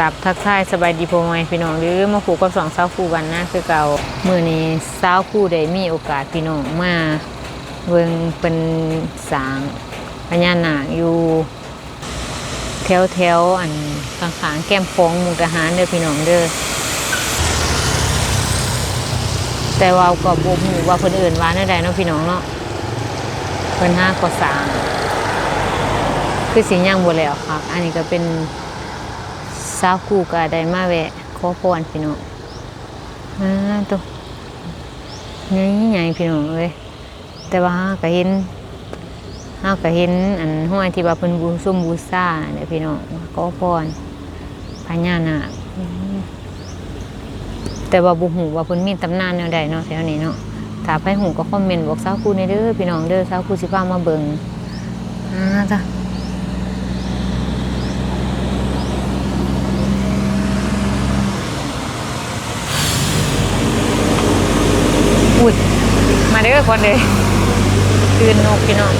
กับทักทายสบายดีพ่อแม่พี่น้องหรือมาคู่กับสองสาวคู่กันนะคือเก่ามื้อนี้สาวคู่ได้มีโอกาสพี่น้องมาเบิ่งเป็นสางพญานาคอยู่แถวแถวอันข้างๆแก้มโค้งมุกดาหารเด้อพี่น้องเด้อแต่ว่าก็บ่ฮู้ว่าเพิ่นอิ้นว่าแนวใดเนาะพี่น้องเนาะเพิ่นหาก็สางคือสิย่างบ่แล้วครับ อันนี้ก็เป็น สาวคู่ก็ได้มาแวะขอพรพี่น้องอ่าตัวใหญ่ๆพี่น้องเอ้ยแต่ว่าก็เห็นเฮาก็เห็นอันห้อยที่ว่าเพิ่นบูซุ่มบูชาเนี่ยพี่น้องขอพรพญานาคแต่ว่าบ่ฮู้ว่าเพิ่นมีตำนานแนวใดเนาะแถวนี้เนาะถ้าใครฮู้ก็คอมเมนต์บอกสาวคู่ในเด้อพี่น้องเด้อสาวคู่สิพามาเบิ่งอ่าจ้ะ อุ้ย มาเด้อคนเลยตื่นนกพี่น้อง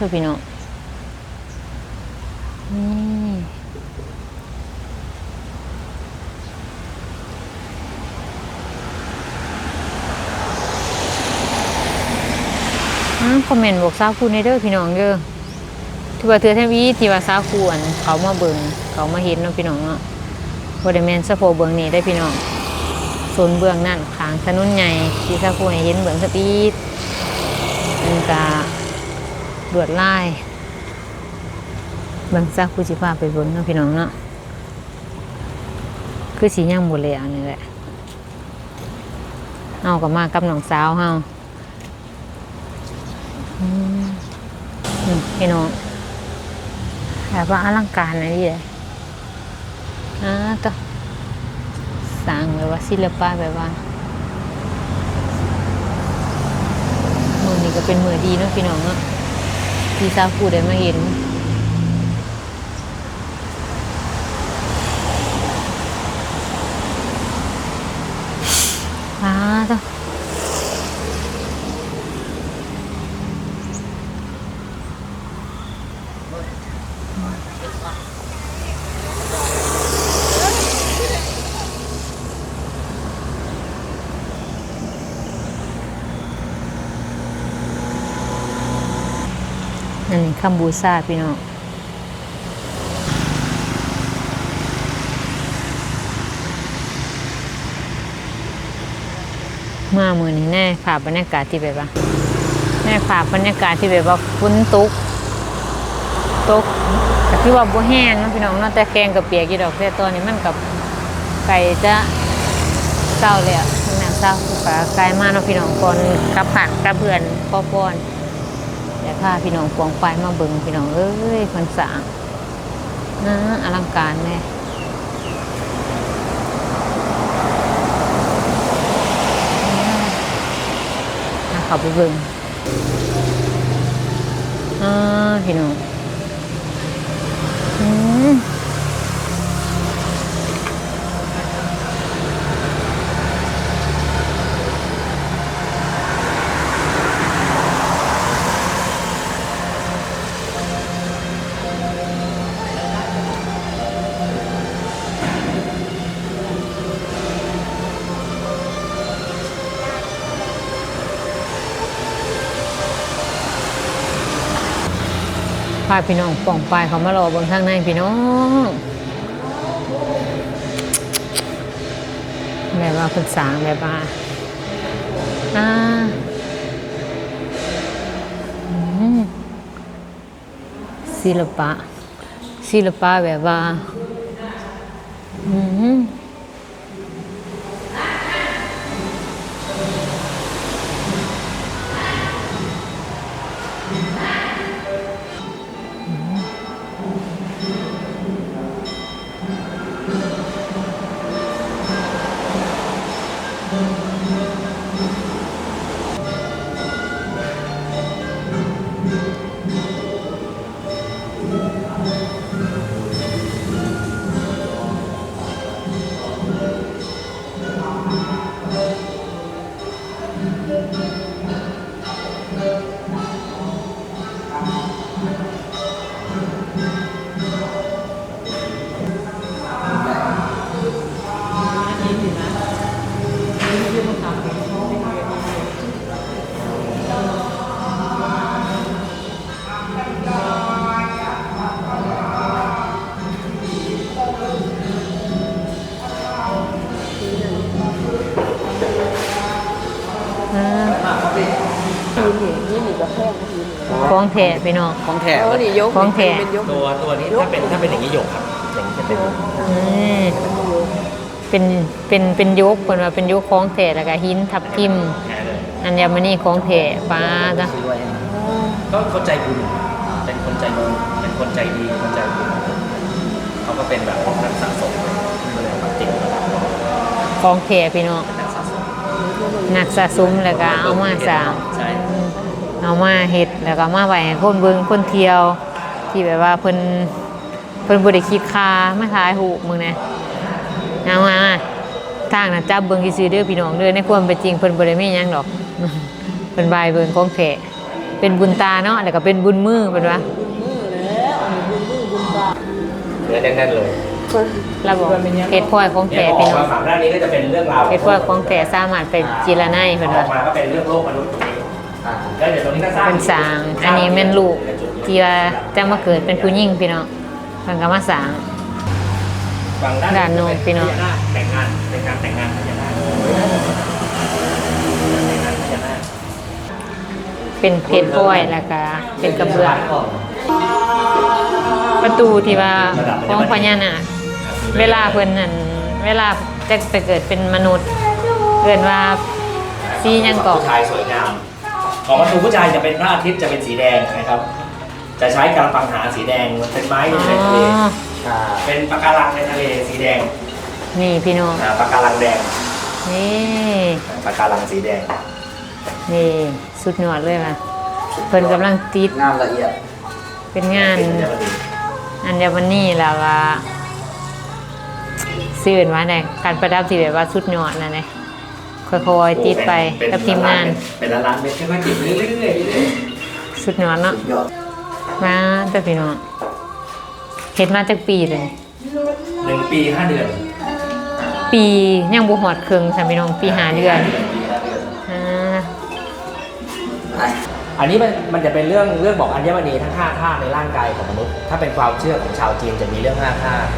ทุกพี่น้องนี่ คอมเมนต์บอกสาวคูในเด้อพี่น้องเด้อที่ว่าเธอแทวีที่ว่าสาวคูอันเขามาเบิงเขามาเห็นเนาะพี่น้องเนาะบ่ได้แม่นสะโพเบิ่งนี่ได้พี่น้องส่วนเบื้องนั่นขางถนนใหญ่ที่สาวคูให้เห็นเบิงสปีดมันก็ลวดลายเบางซักผู้สิพาไปเบนเนาะพี่น้องเนาะคือสีย่างหมดเลยอันนี้แหละเอากับมากับน้องสาวเฮา นี่พี่น้องแบบว่าอลังการนะนี่เลยอ่าต่อสร้างแบบว่าศิลปะแบบว่ามือนี้ก็เป็นมือดีเนาะพี่น้องเนาะที่ซาฟูได้มาเห็น คำบูซาพี่น้องมามือนี้แน่ภาพบรรยากาศที่แบบว่าแน่ภาพบรรยากาศที่แบบว่าฝนตกตกแต่ที่ว่าบ่แห้งนะพี่น้องเนาะแต่แกงกับเปียกอยู่ดอกแต่ตอนนี้มันกับไก่จะเศร้าเลยอะมันน่าเศร้าคือปลาไก่มาเนาะพี่น้องก่อนกับผักกับเพื่อนพ่อป้อน แต่ถ้าพี่น้องปวงไปมาบึงพี่น้องเอ้ยคนสางนะอลังการแน่ขับไปเบิ่งอ่าพี่น้องอืมาพี่น้องป่องไปเขามารอบิ่งทางในพี่น้องแบบว่าเป็นสางแบบว่าอ่าศิลปะศิลปะแบบว่า อืม ของแท้พี่น้อง ของแท้เออนี่ยกของแท้ เป็นยกตัวตัวนี้ถ้าเป็นถ้าเป็นอย่างนี้หยกครับ อย่างนี้จะเป็นอืมเป็นเป็นเป็นยกเพิ่นว่าเป็นยกของแท้แล้วก็หินทับทิม แท้เลยอัญมณีของแท้ป้าจ้ะซื้อไว้ก็เขาใจบุญเป็นคนใจบุญเป็นคนใจดีคนใจบุญเขาก็เป็นแบบนักสะสมก็เลยมาติดระดับของแท้พี่น้องนักสะสมนักสะสมแล้วก็เอามาสร้างใช่ เอามาเฮ็ดแล้วก็มาไว้ให้คนเบิ่งคนเที่ยว ที่แบบว่าเพิ่นเพิ่นบ่ได้คิดค่ามาถ่ายรูปมึงแน่เอามาทางน่ะจับเบิ่งซื่อๆเด้อพี่น้องเด้อในความเป็นจริงเพิ่นบ่ได้มีหยังดอกเพิ่นบายเบิ่งของแท้เป็นบุญตาเนาะแล้วก็เป็นบุญมือเพิ่นว่ามือแล้วอันนี้บุญมือบุญบาปเนื้อแน่นๆเลยเราบอกเฮ็ดพลอยของเนี่ยแท้พอพี่ออกน้อมางฝั่งด้านนี้ก็จะเป็นเรื่องราวเฮ็ดพลอยของแท้สามารถไปจิรนัยอเพิ่นอว่ากมาก็เป็นเรื่องโลกมนุษย์ตรงนี้ แล้วเดี๋ยวตรงนี้ก็สร้างเป็นสร้าง อันนี้แม่นลูกที่ว่าแต่มาเกิดเป็นผู้หญิงพี่น้องเพิ่นก็มาสร้าง ฝั่งด้านโน้นพี่น้องพญานาคแต่งงานเป็นการแต่งงานพญานาคแต่งงานพญานาคเป็นเพชรพลอยแล้วก็เป็นกระเบื้อง ประตูที่ว่าของพญานาคเวลาเพิ่นนั่นเวลาจะไปเกิดเป็นมนุษย์เอิ้นว่าสีหยังก่อผู้ชายสวยงาม ของประตูผู้ชายจะเป็นพระอาทิตย์จะเป็นสีแดงนะครับ จะใช้กระปังหาสีแดงเป็นไม้อ๋ในทะเลอเป็นปะการังในทะเลสีแดงนี่พี่น้อง อ่าปะการังแดงนี่ปะการังสีแดง นี่สุดยอดเลยว่ะเพิ่นกำลังติดงานละเอียดเป็นงานเป็นจะมาดีอัญมณีแล้วว่าซื่อว่าไงการประดับที่แบบว่าสุดยอดนะเนี่ย ค่อยๆติดไปกับทีมงาน เป็นล้านๆเม็ดค่อยๆติดเรื่อยๆเรื่อยสุดยอดเนาะๆยอดมาแต่พี่น้องเฮ็ดมาจากปีเลย หนึ่งปีห้าเดือนปียังบ่ฮอดครึ่งค่ะพี่น้องปีห้าเดือนปีห้าเดือน อ่าอันนี้มันมันจะเป็นเรื่องเรื่องบอกอัญมณีทั้ง5ธาตุในร่างกายของมนุษย์ ถ้าเป็นความเชื่อของชาวจีนจะมีเรื่อง5ธาตุ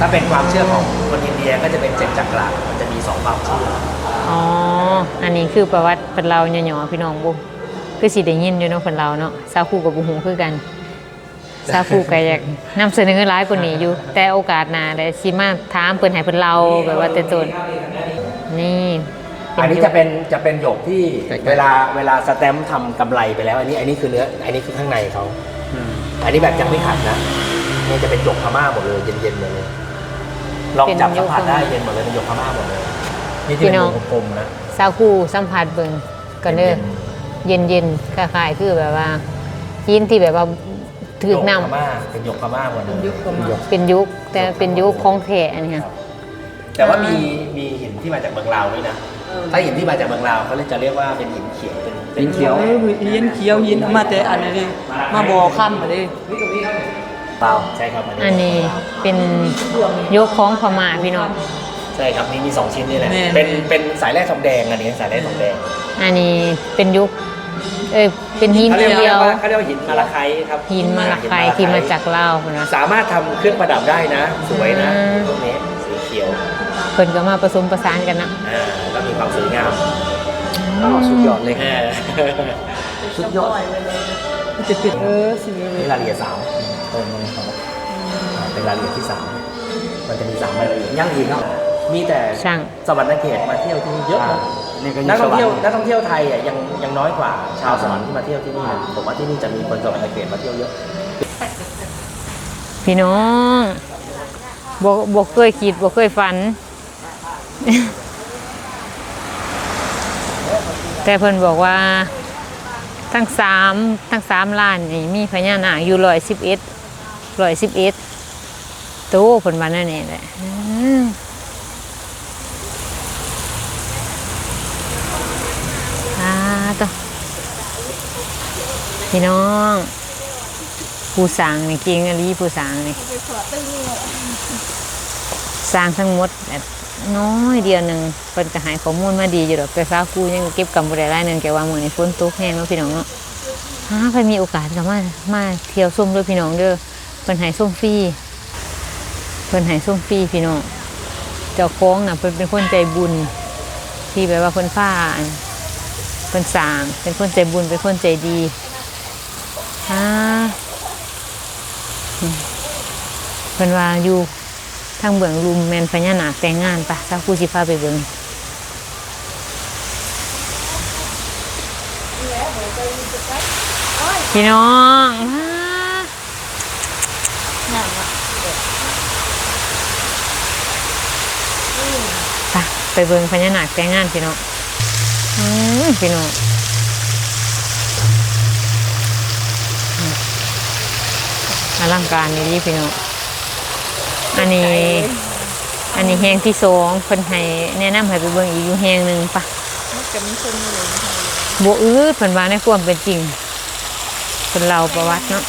ถ้าเป็นความเชื่อของคนอินเดียก็จะเป็นเจ็ดจักระมันจะมีสองความเชื่อ อ๋อ อันนี้คือประวัติเพิ่นเล่าย่อๆพี่น้องบ่คือสิได้ยินอยู่เนาะเพิ่นเล่าเนาะสาวคู่กับบ่ฮู้คือกันสาคูก็อยากนำเสนอหลายกว่านี้อยู่ แต่โอกาสหน้าได้สิมาถามเพิ่นให้เพิ่นเล่าแบบว่าแต่ต้นนี่อันนี้จะเป็นจะเป็นหยกที่เวลาเวลาสแตมป์ทำกำไรไปแล้ว อันนี้อันนี้คือเนื้ออันนี้คือข้างในเขาอันนี้แบบยังไม่ขัดนะนี่จะเป็นหยกพม่าหมดเลยเย็นๆเลยลองจับสัมผัสได้เย็นหมดเลยเป็นหยกพม่าหมดเลย นี่ที่เป็นวงกลมๆนะสาวคูสัมผัสเบิ่งก็เด้อเย็นๆคล้ายๆคือแบบว่ายินที่แบบว่าถึกน้ำหยพม่าเป็นหยกพม่าหมดเลยยุคประมาณเป็นยุคแต่เป็นยุคของแท้อันนี้ค่ะ แต่ว่ามีมีหินที่มาจากเมืองลาวด้วยนะถ้าหินที่มาจากเมืองลาวเขาเลยจะเรียกว่าเป็นหินเขียวเป็นป็หินเขียวเออหินเขียวหินมาแต่อันนี้มาบ่อค่ำมาดิเปล่าใช่ครับอันนี้เป็นยุคของพม่าพี่น้อง ใช่ครับนี่มีสองชิ้นนี่แหละเป็นเป็นสายแร่ทองแดงอันนี้สายแร่ทองแดงอันนี้เป็นยุค เอ้ยเป็นหินเขาเรียกเดียว ว่าเขาเรียกว่าหินมาลาไคต์ครับหินมาลาไคที่มาจากลาวพุ่นนะ สามารถทำเครื่องประดับได้นะ สวยนะอืม พวกนี้สีเขียวเพิ่นก็มาผสมประสานกันนะอ่าก็มีความสวยงามสุดยอดเลยเออสุดยอดจะปิดเออสินี่รายละเอียดสามเติมลงครับอ่าเป็นรายละเอียดที่สามมันจะมีสามรายละเอียดยั่งยืนเนาะ มีแต่ช่าง สวรรค์เขตมาเที่ยวที่นี่เยอะนะนี่ก็นักท่องเที่ยวนักท่องเที่ยวไทยอะยังยังน้อยกว่าชาวสวรรค์ที่มาเที่ยวที่นี่นะผมว่าที่นี่จะมีคนสวรรค์เขตมาเที่ยวเยอะพี่น้องบ่บ่เคยคิดบ่เคยฝัน แต่เพิ่นบอกว่า ทั้งสามทั้งสามล้านนี่มีพญานาคอยู่ร้อยสิบเอ็ดร้อยสิบเอ็ดโตเพิ่นว่านั่นนี่แหละอืมอ่า ต่อ พี่น้อง ผู้สางนี่เก่งอหลีผู้สางนี่สร้างทั้งหมดแบบน้อยเดียวหนึ่งเพิ่นก็ให้ข้อมูลมาดีอยู่ดอกแต่ฟ้ากูยังเก็บกำบ่ได้หลายหนึ่งแกว่ามื้อนี้ฝนตกแห้งเนาะพี่น้องเนาะหาใครมีโอกาสก็มามาเที่ยวชมด้วยพี่น้องเด้อเพิ่นให้ส้มฟรีเพิ่นให้ส้มฟรีพี่น้องเจ้าของน่ะเพิ่นเป็นคนใจบุญ ที่แบบว่าเพิ่นฟ้าอันเพิ่นสางเป็นคนใจบุญเป็นคนใจดี อ่าเพิ่นว่าอยู่ทางเบื้องลุมแมนพญานาคแต่งงานปะซาคูสิพาไปเบิ่งพี่น้องไปเบิ่งพญานาคแต่งงานพี่น้องพี่น้อง อลังการนี่ดีพี่น้องอันนี้ อันนี้แหงที่สองเพิ่นให้แนะนำให้ไปเบิ่งอีกอยู่แหงหนึ่งปะมันจะมีคนอยู่เลยนะคะบ่อืดเพิ่นว่าในความเป็นจริงเพิ่นเล่าประวัติเนาะ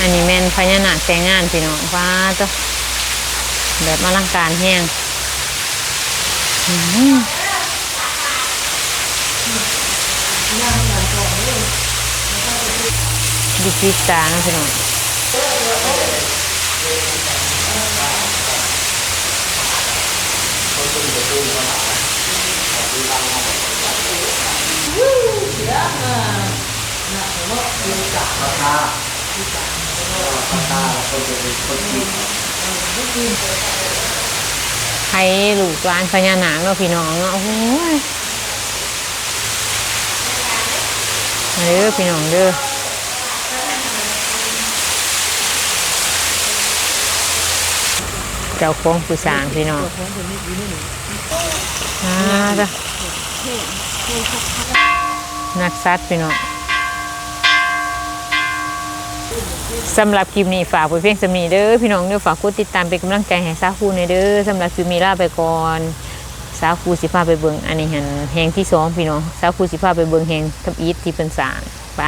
อันนี้แม่นพญานาคแต่งงานพี่น้องฟ้าตัวแบบอลังการแฮงอื้อหือดิจิตานะพี่น้อง ให้ลูกหลานพญานาคเนาะพี่น้องเนาะโอ้ยเด้อพี่น้องเด้อ เจ้าของผู้สร้างพี่น้องอ่าจ้ะนักสัตว์พี่น้องสำหรับคลิปนี้ฝากไว้เพียงสมีเด้อพี่น้องเด้อฝากกดติดตามเป็นกำลังใจให้สาวคูในอยเด้อสำหรับคลิปนี้ลาไปก่อนสาวคูสิพาไปเบิ่งอันนี้หันแหงที่สองพี่น้องสาวคูสิพาไปเบิ่งแหงทับอีทที่เป็นสร้างไป